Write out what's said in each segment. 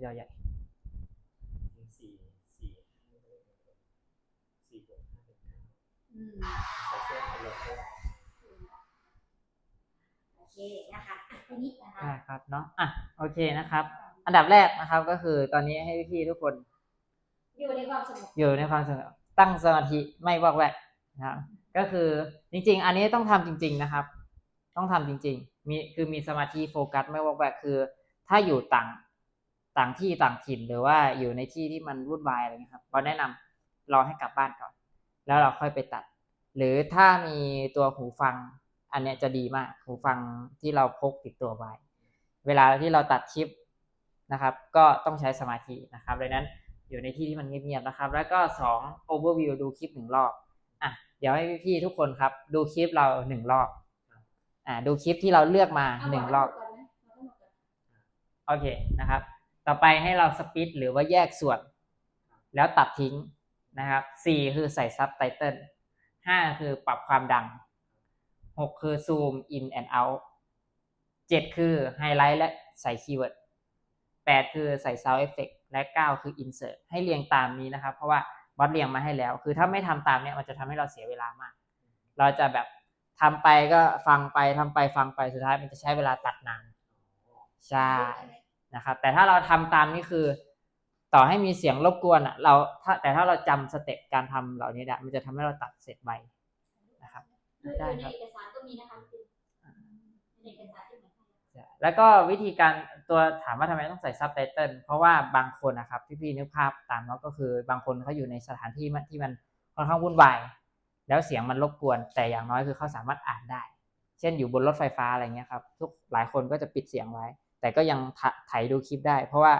เยจอใหญ่สี่สี่ห้าไม่ได้เสี่บวกห้าเป็นเก้าอืมใส่เสื้อเป็นโลโก้โอเคนะคะอะทีนี้นะคะได้ครับเนาะอะโอเคนะครับ อันดับแรกนะครับก็คือตอนนี้ให้พี่ทุกคน อยู่ในความสงบอยู่ในความสงบตั้งสมาธิไม่วอกแวกนะครับก็คือจริง ๆ อันนี้ต้องทำจริง ๆนะครับ ต้องทำจริง ๆ มีคือมีสมาธิโฟกัสไม่วอกแวกคือ ถ้าอยู่ต่าง ต่างที่ต่างถิ่นหรือว่าอยู่ในที่ที่มันวุ่นวายอะไรเงี้ยครับเราแนะนำรอให้กลับบ้านก่อน แล้วเราค่อยไปตัด หรือถ้ามีตัวหูฟัง อันเนี้ยจะดีมาก หูฟังที่เราพกติดตัวไว้ เวลาที่เราตัดคลิปนะครับ ก็ต้องใช้สมาธินะครับดังนั้นอยู่ในที่ที่มันเงียบๆนะครับ แล้วก็สอง overview ดูคลิปหนึ่งรอบอะเดี๋ยวให้พี่ๆทุกคนครับ ดูคลิปเราหนึ่งรอบอ่าดูคลิปที่เราเลือกมาเอาหนึ่งรอบก่อนไหมเอาทั้งหมดก่อนโอเคนะครับ ต่อไปให้เราสปิดหรือว่าแยกส่วน แล้วตัดทิ้งนะครับสี่คือใส่ซับไตเติลห้าคือปรับความดังหกคือซูม in and out เอาเจ็ดคือไฮไลท์และใส่คีย์เวิร์ดแปดคือใส่ sound effect และเก้าคือ insert ให้เรียงตามนี้นะครับ เพราะว่าบอสเรียงมาให้แล้ว คือถ้าไม่ทำตามเนี้ยมันจะทำให้เราเสียเวลามาก เราจะแบบทำไปก็ฟังไปทำไปฟังไปสุดท้ายมันจะใช้เวลาตัดนานใช่ นะครับแต่ถ้าเราทำตามนี่คือ ต่อให้มีเสียงรบกวนอะเราถ้าแต่ถ้าเราจำสเต็ปการทำเหล่านี้ได้มันจะทำให้เราตัดเสร็จไวนะครับคือได้ในครับเอกสารก็มีนะคะจริงในเอกสารที่เหมือนกันใช่แล้วก็วิธีการตัวถามว่าทำไมต้องใส่ซับไตเติลเพราะว่าบางคนนะครับที่พี่นึกภาพตามเนาะก็คือบางคนเขาอยู่ในสถานที่มันที่มันค่อนข้างวุ่นวายแล้วเสียงมันรบกวน แต่อย่างน้อยคือเขาสามารถอ่านได้ เช่นอยู่บนรถไฟฟ้าอะไรเงี้ยครับทุกหลายคนก็จะปิดเสียงไว้ แต่ก็ยังถไถดูคลิปได้ เพราะว่า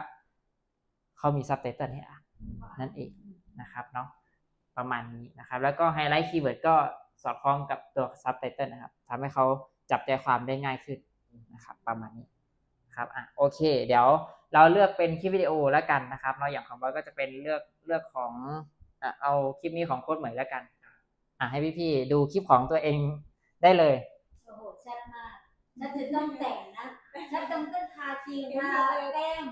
เขามีซับไตเติลให้อ่านนั่นเองนะครับเนาะประมาณนี้นะครับ แล้วก็ไฮไลท์คีย์เวิร์ดก็สอดคล้องกับตัวซับไตเติลนะครับทำให้เขาจับใจความได้ง่ายขึ้นนะครับประมาณนี้ครับอะโอเค เดี๋ยวเราเลือกเป็นคลิปวิดีโอแล้วกันนะครับเนาะอย่างของบอยก็จะเป็นเลือกเลือกของอะเอาคลิปนี้ของโค้ดเหมยแล้วกันอะให้พี่ๆดูคลิปของตัวเองได้เลยโอ้โหแซ่บมากฉันถึงต้องแต่งนะ ฉันต้องต้องทาครีมทาแป้ง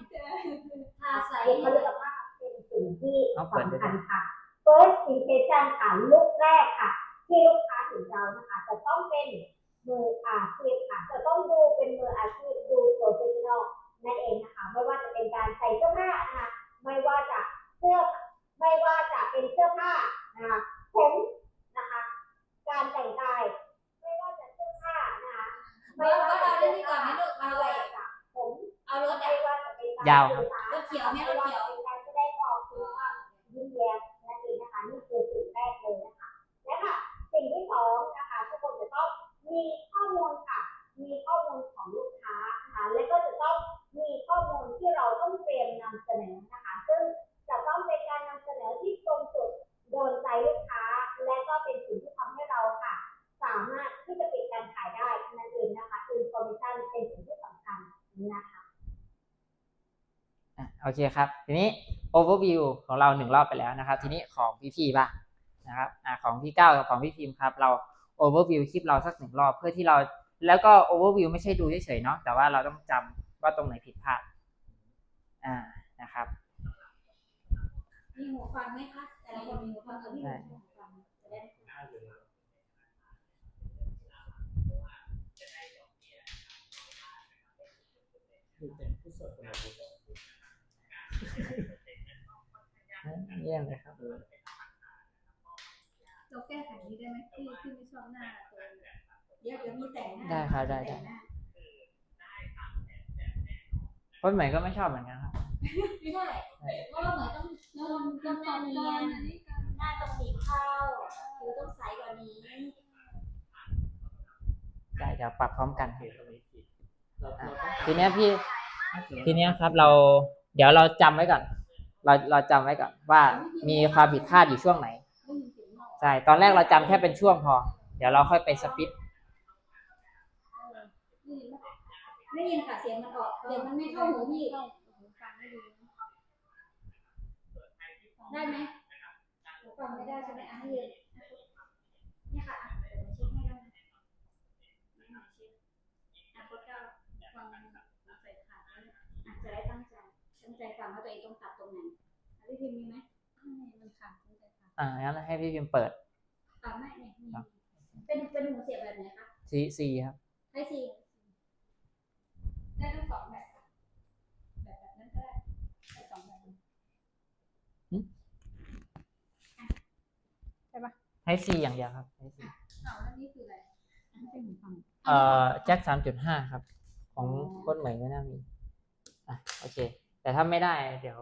ทาใสบุคลิกภาพเป็นสิ่งที่เอาเปิดดูสำคัญค่ะ first impression ค่ะลุกแรกค่ะ ที่ลูกค้าเห็นเรานะคะ จะต้องเป็นมืออาชีพค่ะ จะต้องดูเป็นมืออาชีพดู professional นั่นเองนะคะ ไม่ว่าจะเป็นการใส่เสื้อผ้านะคะ ไม่ว่าจะ ยาวครับสื่อสารรถเขียวไหม เคครับ ทีนี้ overview ของเราหนึ่งรอบไปแล้วนะครับ ทีนี้ของพี่พีบ้างนะครับอ่าของพี่ก้าวกับของพี่พิมพ์ครับ เรา overview คลิปเราสักหนึ่งรอบเพื่อที่เรา แล้วก็ overview ไม่ใช่ดูเฉยๆเนาะ แต่ว่าเราต้องจำว่าตรงไหนผิดพลาด อ่า นะครับ มีหูฟังไหมคะ แต่ละคนมีหูฟังกับพี่หูฟังจะได้ ได้เลยนะดูเป็นผู้สดคนละบุตร เยี่ยมเลยครับเราแก้ไขนี้ได้ไหมที่ที่ไม่ชอบหน้าตัวเองเดี๋ยวเดี๋ยวมีแต่งหน้าได้ครับได้ได้แต่งหน้าคนใหม่ก็ไม่ชอบเหมือนกันครับไม่ใช่เพราะว่าเหมือนต้องต้องต้องต้องเนียนอันนี้การหน้าต้องสีเข้าผิวต้องใสกว่านี้ได้เดี๋ยวปรับพร้อมกันคเห็รับนตรงนี้ผิดเราเราต้องทีเนี้ยพี่ ทีเนี้ยครับเรา เดี๋ยวเราจำไว้ก่อน เราเราจำไว้ก่อนว่ามีความผิดพลาดอยู่ช่วงไหนใช่ตอนแรกเราจำแค่เป็นช่วงพอ เดี๋ยวเราค่อยไปสปิดไม่ยินค่ะเสียงมันออกเดี๋ยวมันไม่เข้าหูพี่ได้ไหมฟังไม่ได้ใช่ไหมอะให้ยืนนี่ยค่ะอะเดี๋ยวหนูเช็คให้ได้ไหมให้หนูเช็คอะกดเก้าฟังใส่ขาดไว้อะจะได้ตั้งใจ ตั้งใจฟังฟังว่าตัวเองต้องตัดตรงไหนอะพี่พิมพ์มีไหมไม่มันขาดตั้งแต่ขาดอ่างั้นให้พี่พิมพ์เปิดอ่าไม่เนี่ยมีครับเป็นเป็นหูเสียบแบบไหนคะซีซีครับไอซีได้ทั้งสองแบบค่ะแบบแบบนั้นก็ได้ได้สองแบบเลยให้ซีอย่างเดียวครับให้ซีอ้าวแล้วนี่คืออะไรอันนี้เป็นหูฟังเอ่อแจ็คสามจุดห้าครับ ของโคตรใหม่ไม่น่ามีอะโอเค แต่ถ้าไม่ได้ เดี๋ยว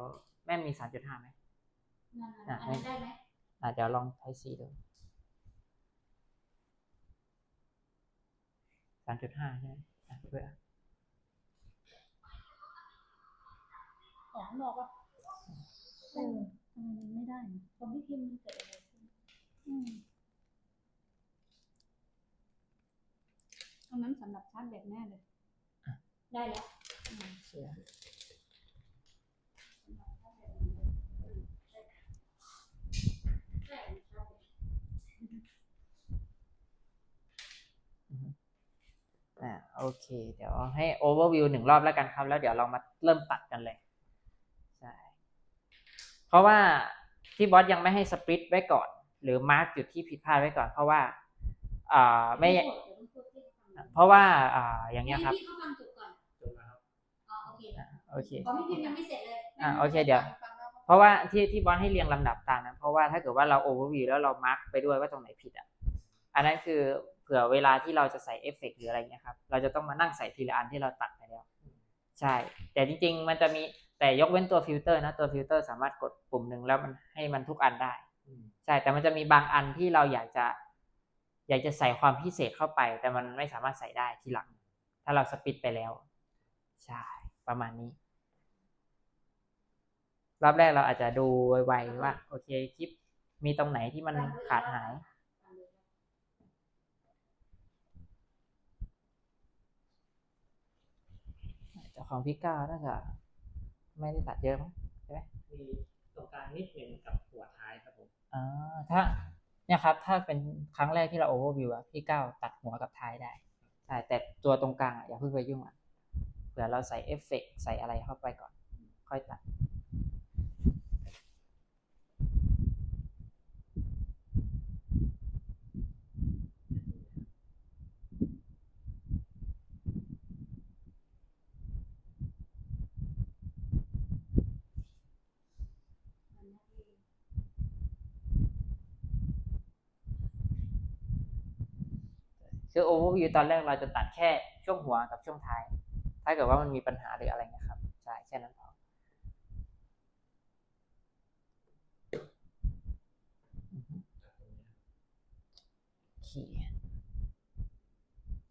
แม่มีสามจุดห้าไหมนั่นๆอะอันนั้นได้ไหมอะเดี๋ยวลองไทซีดูสามจุดห้าใช่ไหมอะเพื่อออกข้างนอกปะเออทำไมมันไม่ได้นะของพี่พิมพ์มันเกิดอะไรขึ้นอืมตรงนั้นสำหรับชาร์จแบตแน่เลย ได้แล้วเชื่อ ใช่ครับ อะ โอเค เดี๋ยวให้โอเวอร์วิวหนึ่งรอบแล้วกันครับ แล้วเดี๋ยวเรามาเริ่มตัดกันเลยใช่เพราะว่าที่บอสยังไม่ให้สปริตไว้ก่อน หรือมาร์กจุดที่ผิดพลาดไว้ก่อน เพราะว่าอ่าไม่เดี๋ยวต้องพูดให้เขาฟังเพราะว่าอ่าอย่างเงี้ยครับให้พี่เขาฟังจบก่อนจบแล้วครับอ๋อโอเคอะโอเคของพี่พิมพ์ยังไม่เสร็จเลยอ่าโอเคเดี๋ยว เพราะว่าที่ที่บอสให้เรียงลำดับตามนั้นเพราะว่าถ้าเกิดว่าเราโอเวอร์วิวแล้วเรามาร์กไปด้วยว่าตรงไหนผิดอะอันนั้นคือเผื่อเวลาที่เราจะใส่เอฟเฟกต์หรืออะไรเงี้ยครับ เราจะต้องมานั่งใส่ทีละอันที่เราตัดไปแล้ว ใช่ แต่จริง ๆ มันจะมีแต่ยกเว้นตัวฟิลเตอร์นะตัวฟิลเตอร์สามารถกดปุ่มหนึ่งแล้วมันให้มันทุกอันได้อืมใช่ แต่มันจะมีบางอันที่เราอยากจะ อยากจะใส่ความพิเศษเข้าไป แต่มันไม่สามารถใส่ได้ทีหลัง ถ้าเราสปิดไปแล้ว ใช่ ประมาณนี้ รอบแรกเราอาจจะดูไวๆว่า โอเคคลิปมีตรงไหนที่มันขาดหาย แต่ ของพี่ก้าวน่าจะไม่ได้ตัดเยอะมั้งใช่ไหมมีตรงกลางนิดหนึ่งกับหัวท้ายครับผมอ่าถ้าเนี่ยครับ ถ้าเป็นครั้งแรกที่เราโอเวอร์วิวอะพี่ก้าวตัดหัวกับท้ายได้ใช่แต่ตัวตรงกลางอะอย่าเพิ่งไปยุ่งอะเผื่อเราใส่เอฟเฟกต์ใส่อะไรเข้าไปก่อน ค่อยตัด คือโอเวอร์วิวตอนแรกเราจะตัดแค่ช่วงหัวกับช่วงท้าย ถ้าเกิดว่ามันมีปัญหาหรืออะไรเงี้ยครับ ใช่แค่นั้นพออือฮึโอเค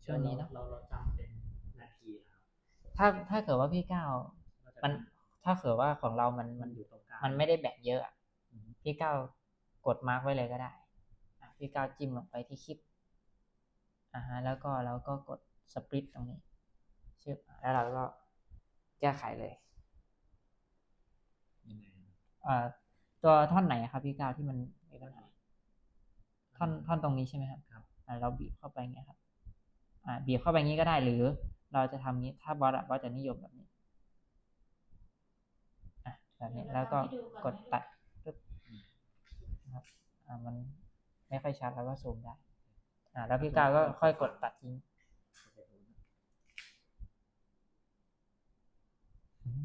ช่วงนี้เนอะเราเราจำเป็นนาทีนะครับถ้าถ้าเกิดว่าพี่ก้าวเราจะมันถ้าเกิดว่าของเรามันมัมันนอยู่ตรงกลางมันไม่ได้แบ่งเยอะอะพี่ก้าวกดมาร์กไว้เลยก็ได้อะพี่ก้าวจิ้มลงไปที่คลิป อ่าฮะแล้วก็เราก็กดสปริตตรงนี้ชึบแล้วเราก็แก้ไขเลยยังไงอ่าตัวท่อนไหนครับพี่ก้าวที่มันมีปัญหาท่อนท่อนตรงนี้ใช่ไหมครับครับอ่าเราบีบเข้าไปอย่างเงี้ยครับ อ่า บีบเข้าไปอย่างนี้ก็ได้หรือ เราจะทำนี้ถ้าบอสอะบอสจะนิยมแบบนี้อะแบบนี้แล้วก็กดตัดปึ๊บนะครับอ่ามันไม่ค่อยชัดแล้วก็ซูมได้ อ่าแล้วพี่ก้าวก็ค่อยกดตัดทิ้งอืม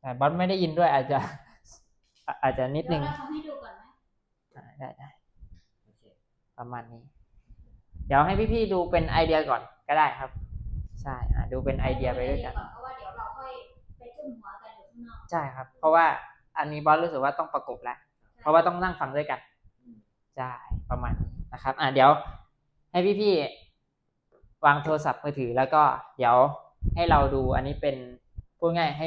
แต่บอสไม่ได้ยินด้วยอาจจะอะอาจจะนิดนึงเดี๋ยวเราทำให้ดูก่อนไหมอ่าได้ได้โอเคประมาณนี้ เดี๋ยวให้พี่ๆดูเป็นไอเดียก่อนก็ได้ครับ ใช่อ่าดูเป็นไอเดียไปด้วยกันเพราะว่าเดี๋ยวเราค่อยไปจุ่มหัวกันอยู่ข้างนอกใช่ครับ เพราะว่าอันนี้บอสรู้สึกว่าต้องประกบแล้ว เพราะว่าต้องนั่งฟังด้วยกัน อืมใช่ประมาณนี้นะครับ อ่าเดี๋ยวให้พี่ๆวางโทรศัพท์มือถือแล้วก็เดี๋ยวให้เราดูอันนี้เป็นพูดง่ายให้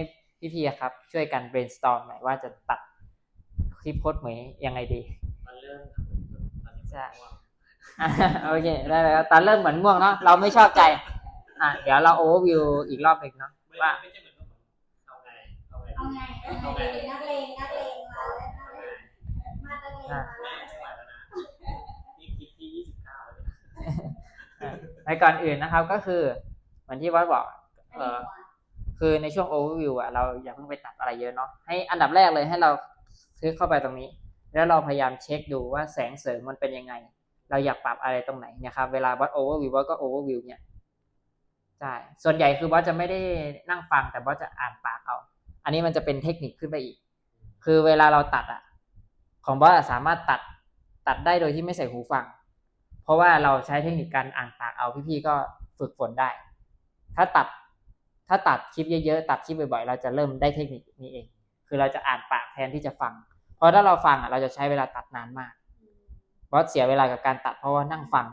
พี่ๆอะครับ ช่วยกัน brainstorm หน่อยว่าจะตัดคลิปโคตรเหมยยังไงดีมันเริ่มทำเหมือนตอนนี้ใช่ผมว่าอะโอเคได้เลยครับตอนเริ่มเหมือนง่วงเนาะเราไม่ชอบใจ อะเดี๋ยวเราโอเวอร์วิวอีกรอบหนึ่งเนาะไม่ว่าไม่ใช่เหมือนกับผมเอาไงเอาไงเอาไงเอาไงนักเลงนักเลงมาแล้วนักเลงมานักเลงมา ไม่ แล้ว ไม่ไหวแล้วนะนี่คลิปที่ยี่สิบเก้าแล้วเนี่ย ในก่อนอื่นนะครับก็คือเหมือนที่บอสบอกอันเอนี้อหัวคือในช่วง overview อะเราอย่าเพิ่งไปตัดอะไรเยอะเนาะให้อันดับแรกเลยให้เราคลิกเข้าไปตรงนี้ แล้วเราพยายามเช็คดูว่าแสงเสริมมันเป็นยังไง เราอยากปรับอะไรตรงไหนเนะครับเวลาบอส overview บอสก็ overview เนี่ยใช่ส่วนใหญ่คือบอสจะไม่ได้นั่งฟังแต่บอสจะอ่านปากเอา อันนี้มันจะเป็นเทคนิคขึ้นไปอีก คือเวลาเราตัดอะของบอสอะสามารถตัดตัดได้โดยที่ไม่ใส่หูฟัง เพราะว่าเราใช้เทคนิคการอ่านปากเอาพี่ๆก็ฝึกฝนได้ ถ้าตัดถ้าตัดคลิปเยอะๆตัดคลิปบ่อยๆเราจะเริ่มได้เทคนิคนี้เอง คือเราจะอ่านปากแทนที่จะฟัง เพราะถ้าเราฟังอะเราจะใช้เวลาตัดนานมากบอสเสียเวลากับการตัดเพราะว่านั่งฟัง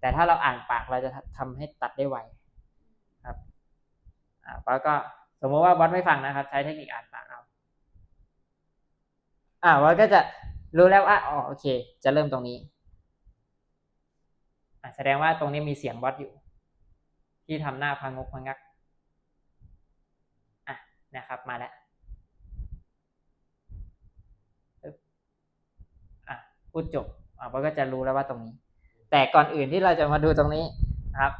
แต่ถ้าเราอ่านปากเราจะทำให้ตัดได้ไวครับอ่าบอสก็สมมติว่าบอสไม่ฟังนะครับ ใช้เทคนิคอ่านปากเอาอ่าบอสก็จะรู้แล้วว่าอ๋อโอเค จะเริ่มตรงนี้ แสดงว่าตรงนี้มีเสียงบอสอยู่ ที่ทำหน้าพังงกพังงักอะนะครับมาแล้วปึ๊บอะพูดจบอะบอสก็จะรู้แล้วว่าตรงนี้ แต่ก่อนอื่นที่เราจะมาดูตรงนี้นะครับ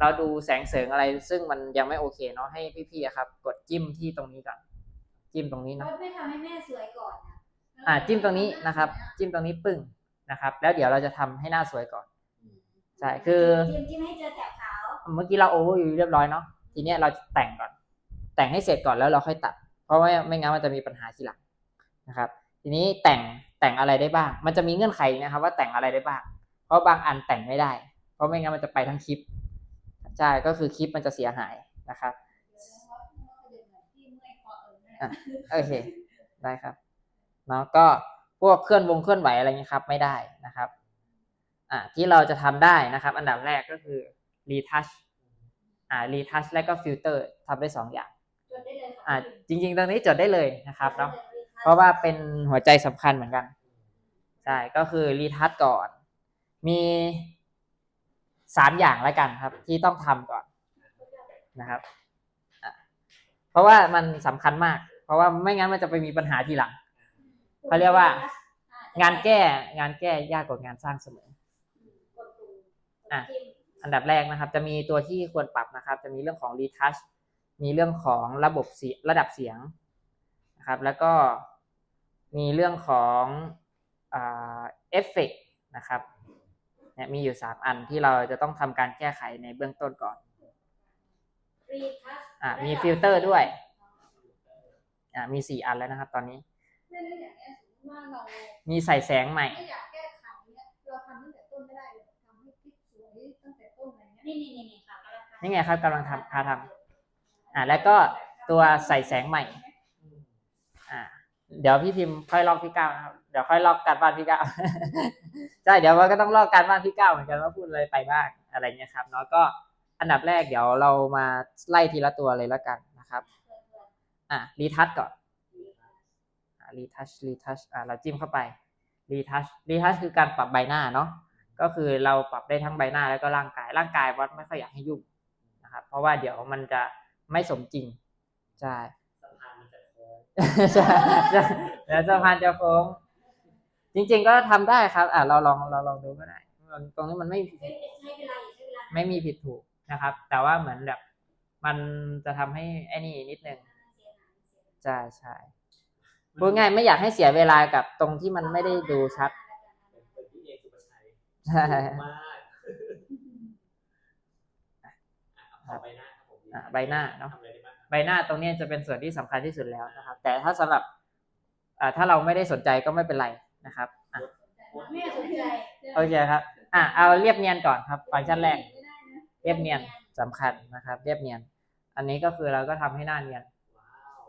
เราดูแสงเสริงอะไร ซึ่งมันยังไม่โอเคเนาะให้พี่ๆอะครับ กดจิ้มที่ตรงนี้ก่อนจิ้มตรงนี้บอเนาะสไม่ทำให้แม่สวยก่อนนะอ่าจิ้มตรงนี้นะครับ จิ้มตรงนี้ปึ้งนะครับ แล้วเดี๋ยวเราจะทำให้หน้าสวยก่อน ใช่คือจิ้มจิ้มให้เจอแถบขาวเมื่อกี้เราโอเวอร์วิวเรียบร้อยเนาะทีเนี้ยเราจะแต่งก่อน แต่งให้เสร็จก่อนแล้วเราค่อยตัด เพราะว่าไม่งั้นมันจะมีปัญหาทีหลังนะครับ ทีนี้แต่งแต่งอะไรได้บ้าง มันจะมีเงื่อนไขนะครับ ว่าแต่งอะไรได้บ้าง เพราะบางอันแต่งไม่ได้ เพราะไม่งั้นมันจะไปทั้งคลิปใช่ก็คือคลิปมันจะเสียหายนะครับอะโอเคได้ครับเนาะก็พวกเคลื่อนวงเคลื่อนไหวอะไรเงี้ยครับ ไม่ได้นะครับ อ่าที่เราจะทำได้นะครับ อันดับแรกก็คือ retouch อ่า retouch และก็ filter ทำได้สองอย่างจดได้เลยค่ะอ่าจริง ๆ ตรงนี้จดได้เลยนะครับเนาะเพราะว่าเป็นหัวใจสำคัญเหมือนกันใช่ก็คือ retouch ก่อน มีสามอย่างแล้วกันครับ ที่ต้องทำก่อนนะครับอะเพราะว่ามันสำคัญมาก เพราะว่าไม่งั้นมันจะไปมีปัญหาทีหลังเขาเรียกว่า งานแก้งานแก้ยากกว่างานสร้างเสมอกดปุ่ม อะจิ้มอันดับแรกนะครับ จะมีตัวที่ควรปรับนะครับ จะมีเรื่องของ retouch มีเรื่องของระบบเสียระดับเสียงนะครับ แล้วก็มีเรื่องของเอฟเฟกนะครับเนี่ยมีอยู่สามอันที่เราจะต้องทำการแก้ไขในเบื้องต้นก่อนรีทัชอ่ามีฟิลเตอร์ด้วยอ่ามีสี่อันแล้วนะครับตอนนี้เนี่ยเนี่ยอย่างเงี้ยสมมติว่าเรามีใส่แสงใหม่ นอะไรเงี้ยนี่นี่นี่นี่ค่ะกำลังทำนี่ไงครับกำลังทำพาทำอ่าแล้วก็ตัวใส่แสงใหม่อ่าเดี๋ยวพี่พิมพ์ค่อยลอกพี่ก้าวนะครับเดี๋ยวค่อยลอกการบ้านพี่ก้าวใช่เดี๋ยวมันก็ต้องลอกการบ้านพี่ก้าวเหมือนกันว่าพูดอะไรไปบ้างอะไรเงี้ยครับเนาะก็อันดับแรกเดี๋ยวเรามาไล่ทีละตัวเลยแล้วกันนะครับอะรีทัชก่อนอะรีทัชรีทัชอะเราจิ้มเข้าไปรีทัชรีทัชคือการปรับใบหน้าเนาะ ก็คือเราปรับได้ทั้งใบหน้าแล้วก็ร่างกาย ร่างกายวัดไม่ค่อยอยากให้ยุ่งนะครับ เพราะว่าเดี๋ยวมันจะไม่สมจริงใช่สะพานมันจะโค้งใช่ใช่แล้วสะพานจะโค้งจริง ๆ ก็ทำได้ครับ อะเราลองเราลองดูก็ได้มันตรงนี้มันไม่ใช้ใช้เวลาอยู่ใช้เวลาไม่มีผิดถูกนะครับ แต่ว่าเหมือนแบบมันจะทำให้ไอ้นี่นิดนึงเสียหายเสียหายใช่ใช่พูดง่ายไม่อยากให้เสียเวลากับตรงที่มันไม่ได้ดูชัด เป็นพี่เอสุภา ชัยใช่มากอะเอาใบหน้าครับผมอะใบหน้าเนาะทำอะไรได้บ้างครับใบหน้าตรงเนี้ยจะเป็นส่วนที่สำคัญที่สุดแล้วนะครับ แต่ถ้าสำหรับอ่าถ้าเราไม่ได้สนใจก็ไม่เป็นไรนะครับอะแม่สนใจโอเคครับอะเอาเรียบเนียนก่อนครับฟังก์ชันแรก เรียบเนียนสำคัญนะครับ เรียบเนียน อันนี้ก็คือเราก็ทำให้หน้าเนียนว้าว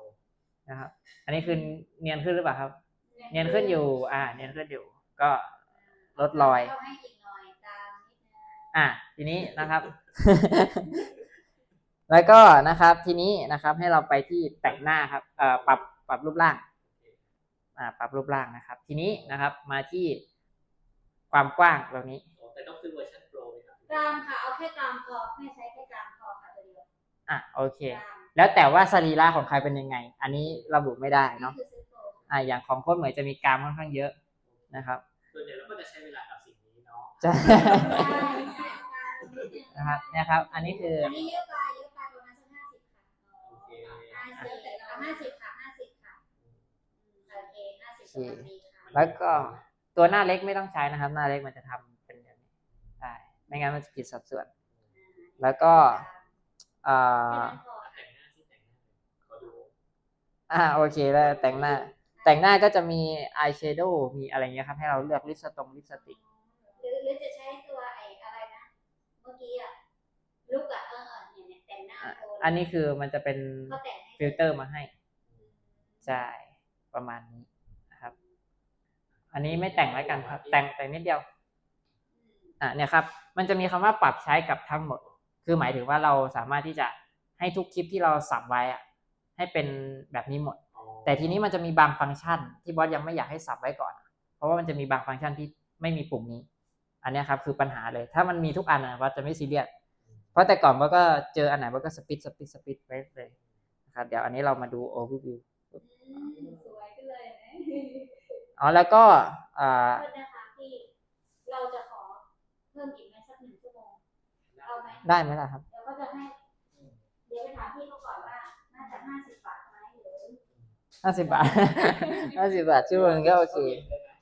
นะครับ อันนี้คือเนียนขึ้นหรือเปล่าครับ เนียนขึ้นอยู่ อ่า เนียนขึ้นอยู่ ก็ ลดรอยเข้าให้อีกหน่อยตามนิดนึงอะทีนี้นะครับ แล้วก็นะครับ ทีนี้นะครับ ให้เราไปที่แต่งหน้าครับเอ่อปรับปรับรูปร่างอ่าปรับรูปร่างนะครับ ทีนี้นะครับ มาที่ความกว้างตรงนี้โอ้แต่ต้องซื้อเวอร์ชันโปรไหมครับกลางค่ะเอาแค่กลางพอแม่ใช้แค่กลางพอค่ะตัวเดียวอะโอเค กลางแล้วแต่ว่าสรีระของใครเป็นยังไง อันนี้ระบุไม่ได้นี่เนาะคือซื้อโปร อ่าอย่างของโค้ชเหมยจะมีกรามค่อนข้างเยอะนะครับ จะใช้เวลากับสิ่งนี้เนาะจะใช่ใช่กลางนิดนึงนะครับเนี่ยครับ อันนี้คืออันนี้เยอะไปเยอะไปประมาณสักห้าสิบค่ะห้าสิบเอาห้าสิบค่ะห้าสิบค่ะโอเคห้าสิบกำลังดีค่ะแล้วก็ตัวหน้าเล็กไม่ต้องใช้นะครับ หน้าเล็กมันจะทำเป็นอย่างนี้ได้ไม่งั้นมันจะผิดสัดส่วน แล้วก็เอ่อแต่งหน้าที่แต่งหน้าขอดูอ่าโอเคแล้วแต่งหน้า แต่งหน้าก็จะมีอายแชโดว์มีอะไรเงี้ยครับ ให้เราเลือกลิปสตงลิปสติกหรือหรือจะใช้ตัวไอ้อะไรนะ เมื่อกี้อะลูกอะเออเออเนี่ยเนี่ยแต่งหน้าโทนอันนี้คือมันจะเป็นเขาแต่งให้ฟิลเตอร์มาให้ใช่ประมาณนี้นะครับ อันนี้ไม่แต่งแล้วกันครับ แต่งแต่งนิดเดียวอะเนี่ยครับ มันจะมีคำว่าปรับใช้กับทั้งหมด คือหมายถึงว่าเราสามารถที่จะให้ทุกคลิปที่เราสับไว้อะให้เป็นแบบนี้หมดอ๋อ แต่ทีนี้มันจะมีบางฟังก์ชันที่บอสยังไม่อยากให้สับไว้ก่อน เพราะว่ามันจะมีบางฟังก์ชันที่ไม่มีปุ่มนี้ อันเนี้ยครับคือปัญหาเลย ถ้ามันมีทุกอันนะบอสจะไม่ซีเรียส เพราะแต่ก่อนบอสก็เจออันไหนบอสก็สปิดสปิดสปิดไว้เลยนะครับเดี๋ยวอันนี้เรามาดู overview อืมสวยขึ้นเลยนะอ๋อแล้วก็อ่าโทษนะคะพี่เราจะขอเพิ่มอีกไหมสักหนึ่งชั่วโมงเอาไหมได้ไหมล่ะครับเดี๋ยวก็จะให้ เดี๋ยวไปถามพี่เขาก่อนว่า น่าจะห้าสิบบาทไหมหรือ ห้าสิบบาทห้าสิบบาทชั่วโมงก็โอเค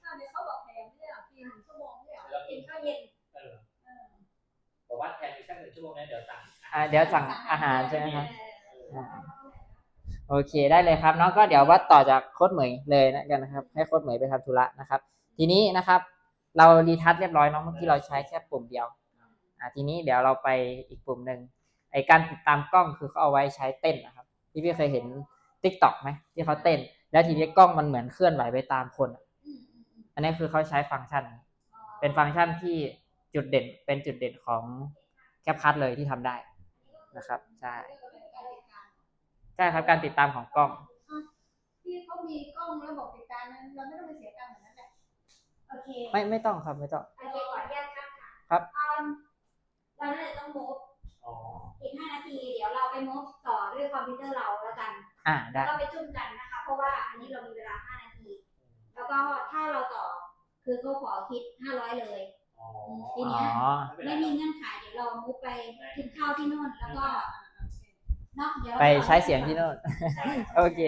อ้าวเดี๋ยวเขาบอกแพงไม่ใช่เหรอพี่หนึ่งชั่วโมงไม่ใช่เหรอแล้วกิกินนข้าวเย็นเออบอกว่าแทนอีกสักหนึ่งชั่วโมงนะเดี๋ยวสั่งอ่าเดี๋ยวสั่งอาหารใช่ไหมครับเออโอเคได้เลยครับน้องก็เดี๋ยววัดต่อจากโค้ดเหมยเลยนะกันนะครับ ให้โค้ดเหมยไปทำธุระนะครับ ทีนี้นะครับ เรารีทัชเรียบร้อยเนาะเมื่อกี้เราใช้แค่ปุ่มเดียวอ่าทีนี้เดี๋ยวเราไปอีกปุ่มหนึ่งไอการติดตามกล้องคือเขาเอาไว้ใช้เต้นนะครับ ที่พี่เคยเห็น t ิ k t o k ไหมที่เขาเต้น แล้วทีนี้กล้องมันเหมือนเคลื่อนไหวไปตามคนอะอืมอืมอืมอันนี้คือเขาใช้ฟังก์ชันนี้เป็นฟังก์ชันที่จุดเด่นเป็นจุดเด่นของแคปคัทเลยที่ทำได้นะครับใช่ใช่ครับการติดตามของกล้องพี่เขามีกล้องแล้วบอกติดตามนั้นเราไม่ต้องไปเสียตังค์เหมือนนั้นแหละโอเคไม่ไม่ต้องครับไม่ต้องโอเคขออนุญาตครับค่ะครับอืมเราน่าจะต้องมูฟอ๋ออีกห้านาที เดี๋ยวเราไปมูฟต่อด้วยคอมพิวเตอร์เราแล้วกัน อ่าแล้ได้วก็ไปจุ่มกันนะคะ เพราะว่าอันนี้เรามีเวลาห้านาที แล้วก็ถ้าเราต่อคือเขาขอคิดห้าร้อยเลยอ๋อทีอ๋เนี้ยอไม่มีเงื่อนไขเดี๋ยวเรามุกไปกินข้าวที่โน่นแล้วก็เนาะเดี๋ยวราไปใช้เสียงที่โน่นโอเค